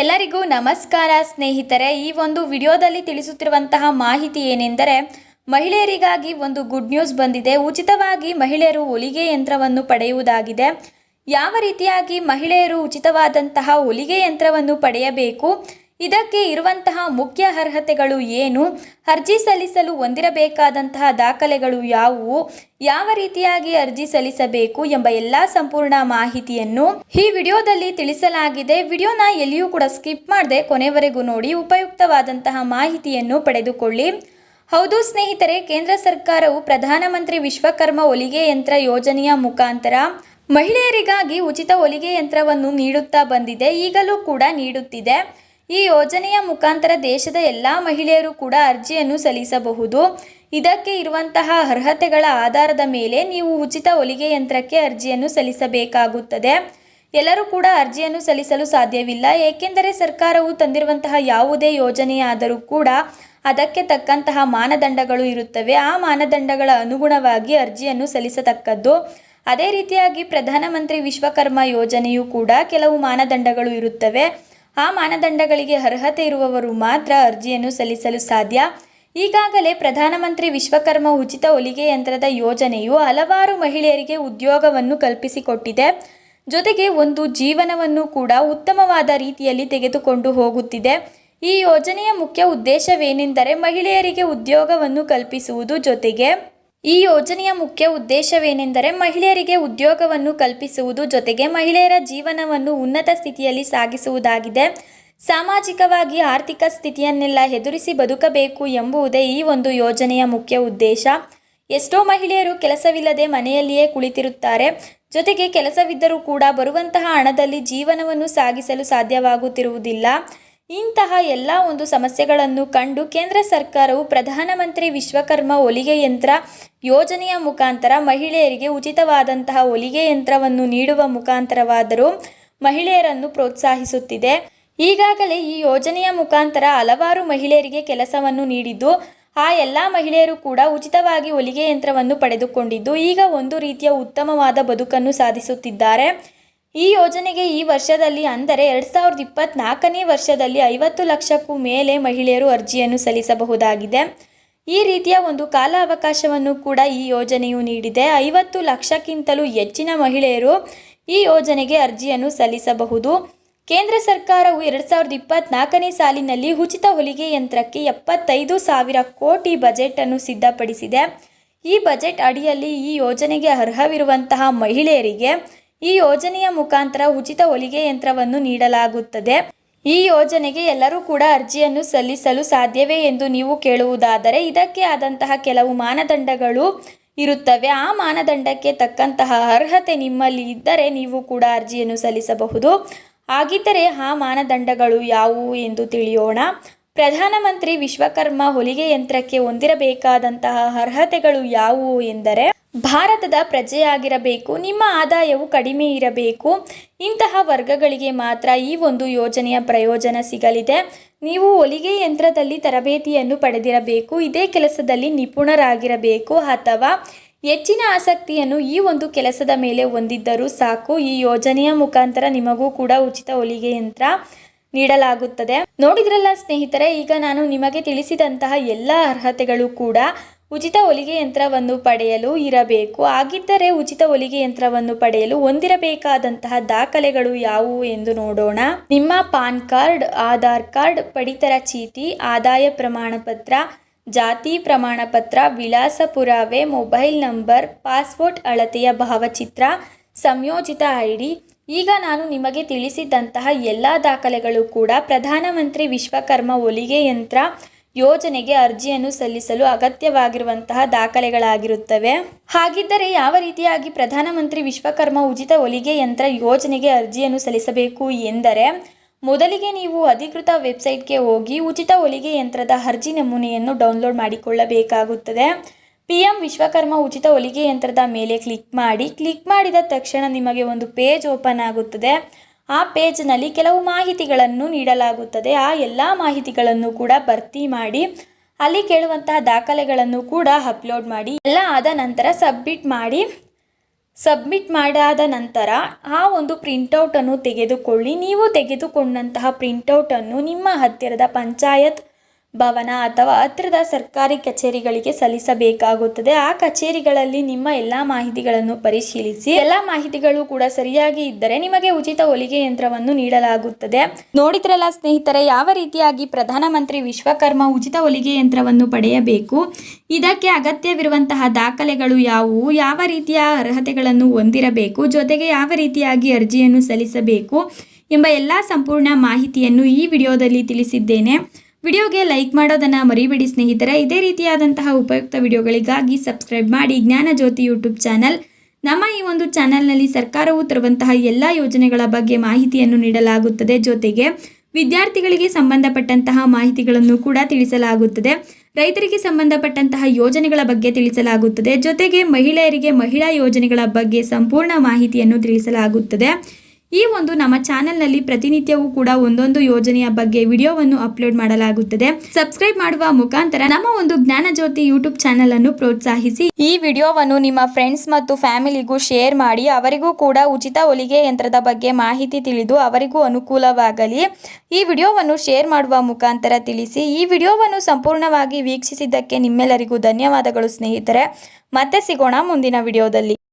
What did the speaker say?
ಎಲ್ಲರಿಗೂ ನಮಸ್ಕಾರ ಸ್ನೇಹಿತರೆ, ಈ ಒಂದು ವಿಡಿಯೋದಲ್ಲಿ ತಿಳಿಸುತ್ತಿರುವಂತಹ ಮಾಹಿತಿ ಏನೆಂದರೆ, ಮಹಿಳೆಯರಿಗಾಗಿ ಒಂದು ಗುಡ್ ನ್ಯೂಸ್ ಬಂದಿದೆ. ಉಚಿತವಾಗಿ ಮಹಿಳೆಯರು ಹೊಲಿಗೆ ಯಂತ್ರವನ್ನು ಪಡೆಯುವುದಾಗಿದೆ. ಯಾವ ರೀತಿಯಾಗಿ ಮಹಿಳೆಯರು ಉಚಿತವಾದಂತಹ ಹೊಲಿಗೆ ಯಂತ್ರವನ್ನು ಪಡೆಯಬೇಕು? ಇದಕ್ಕೆ ಇರುವಂತಹ ಮುಖ್ಯ ಅರ್ಹತೆಗಳು ಏನು? ಅರ್ಜಿ ಸಲ್ಲಿಸಲು ಹೊಂದಿರಬೇಕಾದಂತಹ ದಾಖಲೆಗಳು ಯಾವುವು? ಯಾವ ರೀತಿಯಾಗಿ ಅರ್ಜಿ ಸಲ್ಲಿಸಬೇಕು ಎಂಬ ಎಲ್ಲ ಸಂಪೂರ್ಣ ಮಾಹಿತಿಯನ್ನು ಈ ವಿಡಿಯೋದಲ್ಲಿ ತಿಳಿಸಲಾಗಿದೆ. ವಿಡಿಯೋನ ಎಲ್ಲಿಯೂ ಕೂಡ ಸ್ಕಿಪ್ ಮಾಡದೆ ಕೊನೆವರೆಗೂ ನೋಡಿ, ಉಪಯುಕ್ತವಾದಂತಹ ಮಾಹಿತಿಯನ್ನು ಪಡೆದುಕೊಳ್ಳಿ. ಹೌದು ಸ್ನೇಹಿತರೆ, ಕೇಂದ್ರ ಸರ್ಕಾರವು ಪ್ರಧಾನಮಂತ್ರಿ ವಿಶ್ವಕರ್ಮ ಹೊಲಿಗೆ ಯಂತ್ರ ಯೋಜನೆಯ ಮುಖಾಂತರ ಮಹಿಳೆಯರಿಗಾಗಿ ಉಚಿತ ಹೊಲಿಗೆ ಯಂತ್ರವನ್ನು ನೀಡುತ್ತಾ ಬಂದಿದೆ. ಈಗಲೂ ಕೂಡ ನೀಡುತ್ತಿದೆ. ಈ ಯೋಜನೆಯ ಮುಖಾಂತರ ದೇಶದ ಎಲ್ಲ ಮಹಿಳೆಯರು ಕೂಡ ಅರ್ಜಿಯನ್ನು ಸಲ್ಲಿಸಬಹುದು. ಇದಕ್ಕೆ ಇರುವಂತಹ ಅರ್ಹತೆಗಳ ಆಧಾರದ ಮೇಲೆ ನೀವು ಉಚಿತ ಹೊಲಿಗೆ ಯಂತ್ರಕ್ಕೆ ಅರ್ಜಿಯನ್ನು ಸಲ್ಲಿಸಬೇಕಾಗುತ್ತದೆ. ಎಲ್ಲರೂ ಕೂಡ ಅರ್ಜಿಯನ್ನು ಸಲ್ಲಿಸಲು ಸಾಧ್ಯವಿಲ್ಲ. ಏಕೆಂದರೆ ಸರ್ಕಾರವು ತಂದಿರುವಂತಹ ಯಾವುದೇ ಯೋಜನೆಯಾದರೂ ಕೂಡ ಅದಕ್ಕೆ ತಕ್ಕಂತಹ ಮಾನದಂಡಗಳು ಇರುತ್ತವೆ. ಆ ಮಾನದಂಡಗಳ ಅನುಗುಣವಾಗಿ ಅರ್ಜಿಯನ್ನು ಸಲ್ಲಿಸತಕ್ಕದ್ದು. ಅದೇ ರೀತಿಯಾಗಿ ಪ್ರಧಾನಮಂತ್ರಿ ವಿಶ್ವಕರ್ಮ ಯೋಜನೆಯು ಕೂಡ ಕೆಲವು ಮಾನದಂಡಗಳು ಇರುತ್ತವೆ. ಆ ಮಾನದಂಡಗಳಿಗೆ ಅರ್ಹತೆ ಇರುವವರು ಮಾತ್ರ ಅರ್ಜಿಯನ್ನು ಸಲ್ಲಿಸಲು ಸಾಧ್ಯ. ಈಗಾಗಲೇ ಪ್ರಧಾನಮಂತ್ರಿ ವಿಶ್ವಕರ್ಮ ಉಚಿತ ಹೊಲಿಗೆ ಯಂತ್ರದ ಯೋಜನೆಯು ಹಲವಾರು ಮಹಿಳೆಯರಿಗೆ ಉದ್ಯೋಗವನ್ನು ಕಲ್ಪಿಸಿಕೊಟ್ಟಿದೆ. ಜೊತೆಗೆ ಒಂದು ಜೀವನವನ್ನು ಕೂಡ ಉತ್ತಮವಾದ ರೀತಿಯಲ್ಲಿ ತೆಗೆದುಕೊಂಡು ಹೋಗುತ್ತಿದೆ. ಈ ಯೋಜನೆಯ ಮುಖ್ಯ ಉದ್ದೇಶವೇನೆಂದರೆ ಮಹಿಳೆಯರಿಗೆ ಉದ್ಯೋಗವನ್ನು ಕಲ್ಪಿಸುವುದು ಜೊತೆಗೆ ಈ ಯೋಜನೆಯ ಮುಖ್ಯ ಉದ್ದೇಶವೇನೆಂದರೆ ಮಹಿಳೆಯರಿಗೆ ಉದ್ಯೋಗವನ್ನು ಕಲ್ಪಿಸುವುದು ಜೊತೆಗೆ ಮಹಿಳೆಯರ ಜೀವನವನ್ನು ಉನ್ನತ ಸ್ಥಿತಿಯಲ್ಲಿ ಸಾಗಿಸುವುದಾಗಿದೆ. ಸಾಮಾಜಿಕವಾಗಿ ಆರ್ಥಿಕ ಸ್ಥಿತಿಯನ್ನೆಲ್ಲ ಎದುರಿಸಿ ಬದುಕಬೇಕು ಎಂಬುದೇ ಈ ಒಂದು ಯೋಜನೆಯ ಮುಖ್ಯ ಉದ್ದೇಶ. ಎಷ್ಟೋ ಮಹಿಳೆಯರು ಕೆಲಸವಿಲ್ಲದೆ ಮನೆಯಲ್ಲಿಯೇ ಕುಳಿತಿರುತ್ತಾರೆ. ಜೊತೆಗೆ ಕೆಲಸವಿದ್ದರೂ ಕೂಡ ಬರುವಂತಹ ಹಣದಲ್ಲಿ ಜೀವನವನ್ನು ಸಾಗಿಸಲು ಸಾಧ್ಯವಾಗುತ್ತಿರುವುದಿಲ್ಲ. ಇಂತಹ ಎಲ್ಲ ಒಂದು ಸಮಸ್ಯೆಗಳನ್ನು ಕಂಡು ಕೇಂದ್ರ ಸರ್ಕಾರವು ಪ್ರಧಾನಮಂತ್ರಿ ವಿಶ್ವಕರ್ಮ ಹೊಲಿಗೆ ಯಂತ್ರ ಯೋಜನೆಯ ಮುಖಾಂತರ ಮಹಿಳೆಯರಿಗೆ ಉಚಿತವಾದಂತಹ ಹೊಲಿಗೆ ಯಂತ್ರವನ್ನು ನೀಡುವ ಮುಖಾಂತರವಾದರೂ ಮಹಿಳೆಯರನ್ನು ಪ್ರೋತ್ಸಾಹಿಸುತ್ತಿದೆ. ಈಗಾಗಲೇ ಈ ಯೋಜನೆಯ ಮುಖಾಂತರ ಹಲವಾರು ಮಹಿಳೆಯರಿಗೆ ಕೆಲಸವನ್ನು ನೀಡಿದ್ದು, ಆ ಎಲ್ಲ ಮಹಿಳೆಯರು ಕೂಡ ಉಚಿತವಾಗಿ ಹೊಲಿಗೆ ಯಂತ್ರವನ್ನು ಪಡೆದುಕೊಂಡಿದ್ದು, ಈಗ ಒಂದು ರೀತಿಯ ಉತ್ತಮವಾದ ಬದುಕನ್ನು ಸಾಧಿಸುತ್ತಿದ್ದಾರೆ. ಈ ಯೋಜನೆಗೆ ಈ ವರ್ಷದಲ್ಲಿ ಅಂದರೆ ಎರಡು ಸಾವಿರದ ಇಪ್ಪತ್ತ್ನಾಲ್ಕನೇ ವರ್ಷದಲ್ಲಿ ಐವತ್ತು ಲಕ್ಷಕ್ಕೂ ಮೇಲೆ ಮಹಿಳೆಯರು ಅರ್ಜಿಯನ್ನು ಸಲ್ಲಿಸಬಹುದಾಗಿದೆ. ಈ ರೀತಿಯ ಒಂದು ಕಾಲ ಅವಕಾಶವನ್ನು ಕೂಡ ಈ ಯೋಜನೆಯು ನೀಡಿದೆ. ಐವತ್ತು ಲಕ್ಷಕ್ಕಿಂತಲೂ ಹೆಚ್ಚಿನ ಮಹಿಳೆಯರು ಈ ಯೋಜನೆಗೆ ಅರ್ಜಿಯನ್ನು ಸಲ್ಲಿಸಬಹುದು. ಕೇಂದ್ರ ಸರ್ಕಾರವು ಎರಡು ಸಾವಿರದ ಇಪ್ಪತ್ನಾಲ್ಕನೇ ಸಾಲಿನಲ್ಲಿ ಉಚಿತ ಹೊಲಿಗೆ ಯಂತ್ರಕ್ಕೆ ಎಪ್ಪತ್ತೈದು ಸಾವಿರ ಕೋಟಿ ಬಜೆಟನ್ನು ಸಿದ್ಧಪಡಿಸಿದೆ. ಈ ಬಜೆಟ್ ಅಡಿಯಲ್ಲಿ ಈ ಯೋಜನೆಗೆ ಅರ್ಹವಿರುವಂತಹ ಮಹಿಳೆಯರಿಗೆ ಈ ಯೋಜನೆಯ ಮುಖಾಂತರ ಉಚಿತ ಹೊಲಿಗೆ ಯಂತ್ರವನ್ನು ನೀಡಲಾಗುತ್ತದೆ. ಈ ಯೋಜನೆಗೆ ಎಲ್ಲರೂ ಕೂಡ ಅರ್ಜಿಯನ್ನು ಸಲ್ಲಿಸಲು ಸಾಧ್ಯವೇ ಎಂದು ನೀವು ಕೇಳುವುದಾದರೆ ಇದಕ್ಕೆ ಆದಂತಹ ಕೆಲವು ಮಾನದಂಡಗಳು ಇರುತ್ತವೆ. ಆ ಮಾನದಂಡಕ್ಕೆ ತಕ್ಕಂತಹ ಅರ್ಹತೆ ನಿಮ್ಮಲ್ಲಿ ಇದ್ದರೆ ನೀವು ಕೂಡ ಅರ್ಜಿಯನ್ನು ಸಲ್ಲಿಸಬಹುದು. ಹಾಗಿದ್ದರೆ ಆ ಮಾನದಂಡಗಳು ಯಾವುವು ಎಂದು ತಿಳಿಯೋಣ. ಪ್ರಧಾನಮಂತ್ರಿ ವಿಶ್ವಕರ್ಮ ಹೊಲಿಗೆ ಯಂತ್ರಕ್ಕೆ ಹೊಂದಿರಬೇಕಾದಂತಹ ಅರ್ಹತೆಗಳು ಯಾವುವು ಎಂದರೆ ಭಾರತದ ಪ್ರಜೆಯಾಗಿರಬೇಕು, ನಿಮ್ಮ ಆದಾಯವು ಕಡಿಮೆ ಇರಬೇಕು. ಇಂತಹ ವರ್ಗಗಳಿಗೆ ಮಾತ್ರ ಈ ಒಂದು ಯೋಜನೆಯ ಪ್ರಯೋಜನ ಸಿಗಲಿದೆ. ನೀವು ಹೊಲಿಗೆ ಯಂತ್ರದಲ್ಲಿ ತರಬೇತಿಯನ್ನು ಪಡೆದಿರಬೇಕು, ಇದೇ ಕೆಲಸದಲ್ಲಿ ನಿಪುಣರಾಗಿರಬೇಕು ಅಥವಾ ಹೆಚ್ಚಿನ ಆಸಕ್ತಿಯನ್ನು ಈ ಒಂದು ಕೆಲಸದ ಮೇಲೆ ಹೊಂದಿದ್ದರೂ ಸಾಕು. ಈ ಯೋಜನೆಯ ಮುಖಾಂತರ ನಿಮಗೂ ಕೂಡ ಉಚಿತ ಹೊಲಿಗೆ ಯಂತ್ರ ನೀಡಲಾಗುತ್ತದೆ. ನೋಡಿದ್ರಲ್ಲ ಸ್ನೇಹಿತರೆ, ಈಗ ನಾನು ನಿಮಗೆ ತಿಳಿಸಿದಂತಹ ಎಲ್ಲ ಅರ್ಹತೆಗಳು ಕೂಡ ಉಚಿತ ಹೊಲಿಗೆ ಯಂತ್ರವನ್ನು ಪಡೆಯಲು ಇರಬೇಕು. ಹಾಗಿದ್ದರೆ ಉಚಿತ ಹೊಲಿಗೆ ಯಂತ್ರವನ್ನು ಪಡೆಯಲು ಹೊಂದಿರಬೇಕಾದಂತಹ ದಾಖಲೆಗಳು ಯಾವುವು ಎಂದು ನೋಡೋಣ. ನಿಮ್ಮ ಪಾನ್ ಕಾರ್ಡ್, ಆಧಾರ್ ಕಾರ್ಡ್, ಪಡಿತರ ಚೀಟಿ, ಆದಾಯ ಪ್ರಮಾಣ ಪತ್ರ ಜಾತಿ ಪ್ರಮಾಣ ಪತ್ರ ವಿಳಾಸ ಪುರಾವೆ, ಮೊಬೈಲ್ ನಂಬರ್, ಪಾಸ್ಪೋರ್ಟ್ ಅಳತೆಯ ಭಾವಚಿತ್ರ, ಸಂಯೋಜಿತ ಐ ಡಿ ಈಗ ನಾನು ನಿಮಗೆ ತಿಳಿಸಿದಂತಹ ಎಲ್ಲ ದಾಖಲೆಗಳು ಕೂಡ ಪ್ರಧಾನಮಂತ್ರಿ ವಿಶ್ವಕರ್ಮ ಹೊಲಿಗೆ ಯಂತ್ರ ಯೋಜನೆಗೆ ಅರ್ಜಿಯನ್ನು ಸಲ್ಲಿಸಲು ಅಗತ್ಯವಾಗಿರುವಂತಹ ದಾಖಲೆಗಳಾಗಿರುತ್ತವೆ. ಹಾಗಿದ್ದರೆ ಯಾವ ರೀತಿಯಾಗಿ ಪ್ರಧಾನಮಂತ್ರಿ ವಿಶ್ವಕರ್ಮ ಉಚಿತ ಹೊಲಿಗೆ ಯಂತ್ರ ಯೋಜನೆಗೆ ಅರ್ಜಿಯನ್ನು ಸಲ್ಲಿಸಬೇಕು ಎಂದರೆ, ಮೊದಲಿಗೆ ನೀವು ಅಧಿಕೃತ ವೆಬ್ಸೈಟ್ಗೆ ಹೋಗಿ ಉಚಿತ ಹೊಲಿಗೆ ಯಂತ್ರದ ಅರ್ಜಿ ನಮೂನೆಯನ್ನು ಡೌನ್ಲೋಡ್ ಮಾಡಿಕೊಳ್ಳಬೇಕಾಗುತ್ತದೆ. ಪಿ ಎಂ ವಿಶ್ವಕರ್ಮ ಉಚಿತ ಹೊಲಿಗೆ ಯಂತ್ರದ ಮೇಲೆ ಕ್ಲಿಕ್ ಮಾಡಿ, ಕ್ಲಿಕ್ ಮಾಡಿದ ತಕ್ಷಣ ನಿಮಗೆ ಒಂದು ಪೇಜ್ ಓಪನ್ ಆಗುತ್ತದೆ. ಆ ಪೇಜ್ನಲ್ಲಿ ಕೆಲವು ಮಾಹಿತಿಗಳನ್ನು ನೀಡಲಾಗುತ್ತದೆ. ಆ ಎಲ್ಲ ಮಾಹಿತಿಗಳನ್ನು ಕೂಡ ಭರ್ತಿ ಮಾಡಿ ಅಲ್ಲಿ ಕೇಳುವಂತಹ ದಾಖಲೆಗಳನ್ನು ಕೂಡ ಅಪ್ಲೋಡ್ ಮಾಡಿ, ಎಲ್ಲ ಆದ ನಂತರ ಸಬ್ಮಿಟ್ ಮಾಡಿ, ಸಬ್ಮಿಟ್ ಮಾಡಾದ ನಂತರ ಆ ಒಂದು ಪ್ರಿಂಟೌಟನ್ನು ತೆಗೆದುಕೊಳ್ಳಿ. ನೀವು ತೆಗೆದುಕೊಂಡಂತಹ ಪ್ರಿಂಟೌಟನ್ನು ನಿಮ್ಮ ಹತ್ತಿರದ ಪಂಚಾಯತ್ ಭವನ ಅಥವಾ ಹತ್ತಿರದ ಸರ್ಕಾರಿ ಕಚೇರಿಗಳಿಗೆ ಸಲ್ಲಿಸಬೇಕಾಗುತ್ತದೆ. ಆ ಕಚೇರಿಗಳಲ್ಲಿ ನಿಮ್ಮ ಎಲ್ಲ ಮಾಹಿತಿಗಳನ್ನು ಪರಿಶೀಲಿಸಿ. ಎಲ್ಲ ಮಾಹಿತಿಗಳು ಕೂಡ ಸರಿಯಾಗಿ ಇದ್ದರೆ ನಿಮಗೆ ಉಚಿತ ಹೊಲಿಗೆ ಯಂತ್ರವನ್ನು ನೀಡಲಾಗುತ್ತದೆ. ನೋಡಿದ್ರಲ್ಲ ಸ್ನೇಹಿತರೆ, ಯಾವ ರೀತಿಯಾಗಿ ಪ್ರಧಾನಮಂತ್ರಿ ವಿಶ್ವಕರ್ಮ ಉಚಿತ ಹೊಲಿಗೆ ಯಂತ್ರವನ್ನು ಪಡೆಯಬೇಕು? ಇದಕ್ಕೆ ಅಗತ್ಯವಿರುವಂತಹ ದಾಖಲೆಗಳು ಯಾವುವು? ಯಾವ ರೀತಿಯ ಅರ್ಹತೆಗಳನ್ನು ಹೊಂದಿರಬೇಕು? ಜೊತೆಗೆ ಯಾವ ರೀತಿಯಾಗಿ ಅರ್ಜಿಯನ್ನು ಸಲ್ಲಿಸಬೇಕು? ಎಂಬ ಎಲ್ಲ ಸಂಪೂರ್ಣ ಮಾಹಿತಿಯನ್ನು ಈ ವಿಡಿಯೋದಲ್ಲಿ ತಿಳಿಸಿದ್ದೇನೆ. ವಿಡಿಯೋಗೆ ಲೈಕ್ ಮಾಡೋದನ್ನು ಮರಿಬೇಡಿ ಸ್ನೇಹಿತರೆ. ಇದೇ ರೀತಿಯಾದಂತಹ ಉಪಯುಕ್ತ ವಿಡಿಯೋಗಳಿಗಾಗಿ ಸಬ್ಸ್ಕ್ರೈಬ್ ಮಾಡಿ ಜ್ಞಾನ ಜ್ಯೋತಿ ಯೂಟ್ಯೂಬ್ ಚಾನಲ್. ನಮ್ಮ ಈ ಒಂದು ಚಾನಲ್ನಲ್ಲಿ ಸರ್ಕಾರವು ತರುವಂತಹ ಎಲ್ಲ ಯೋಜನೆಗಳ ಬಗ್ಗೆ ಮಾಹಿತಿಯನ್ನು ನೀಡಲಾಗುತ್ತದೆ. ಜೊತೆಗೆ ವಿದ್ಯಾರ್ಥಿಗಳಿಗೆ ಸಂಬಂಧಪಟ್ಟಂತಹ ಮಾಹಿತಿಗಳನ್ನು ಕೂಡ ತಿಳಿಸಲಾಗುತ್ತದೆ. ರೈತರಿಗೆ ಸಂಬಂಧಪಟ್ಟಂತಹ ಯೋಜನೆಗಳ ಬಗ್ಗೆ ತಿಳಿಸಲಾಗುತ್ತದೆ. ಜೊತೆಗೆ ಮಹಿಳೆಯರಿಗೆ ಮಹಿಳಾ ಯೋಜನೆಗಳ ಬಗ್ಗೆ ಸಂಪೂರ್ಣ ಮಾಹಿತಿಯನ್ನು ತಿಳಿಸಲಾಗುತ್ತದೆ. ಈ ಒಂದು ನಮ್ಮ ಚಾನೆಲ್ನಲ್ಲಿ ಪ್ರತಿನಿತ್ಯವೂ ಕೂಡ ಒಂದೊಂದು ಯೋಜನೆಯ ಬಗ್ಗೆ ವಿಡಿಯೋವನ್ನು ಅಪ್ಲೋಡ್ ಮಾಡಲಾಗುತ್ತದೆ. ಸಬ್ಸ್ಕ್ರೈಬ್ ಮಾಡುವ ಮುಖಾಂತರ ನಮ್ಮ ಒಂದು ಜ್ಞಾನ ಜ್ಯೋತಿ ಯೂಟ್ಯೂಬ್ ಚಾನೆಲ್ ಅನ್ನು ಪ್ರೋತ್ಸಾಹಿಸಿ. ಈ ವಿಡಿಯೋವನ್ನು ನಿಮ್ಮ ಫ್ರೆಂಡ್ಸ್ ಮತ್ತು ಫ್ಯಾಮಿಲಿಗೂ ಶೇರ್ ಮಾಡಿ, ಅವರಿಗೂ ಕೂಡ ಉಚಿತ ಹೊಲಿಗೆ ಯಂತ್ರದ ಬಗ್ಗೆ ಮಾಹಿತಿ ತಿಳಿದು ಅವರಿಗೂ ಅನುಕೂಲವಾಗಲಿ. ಈ ವಿಡಿಯೋವನ್ನು ಶೇರ್ ಮಾಡುವ ಮುಖಾಂತರ ತಿಳಿಸಿ. ಈ ವಿಡಿಯೋವನ್ನು ಸಂಪೂರ್ಣವಾಗಿ ವೀಕ್ಷಿಸಿದ್ದಕ್ಕೆ ನಿಮ್ಮೆಲ್ಲರಿಗೂ ಧನ್ಯವಾದಗಳು ಸ್ನೇಹಿತರೆ. ಮತ್ತೆ ಸಿಗೋಣ ಮುಂದಿನ ವಿಡಿಯೋದಲ್ಲಿ.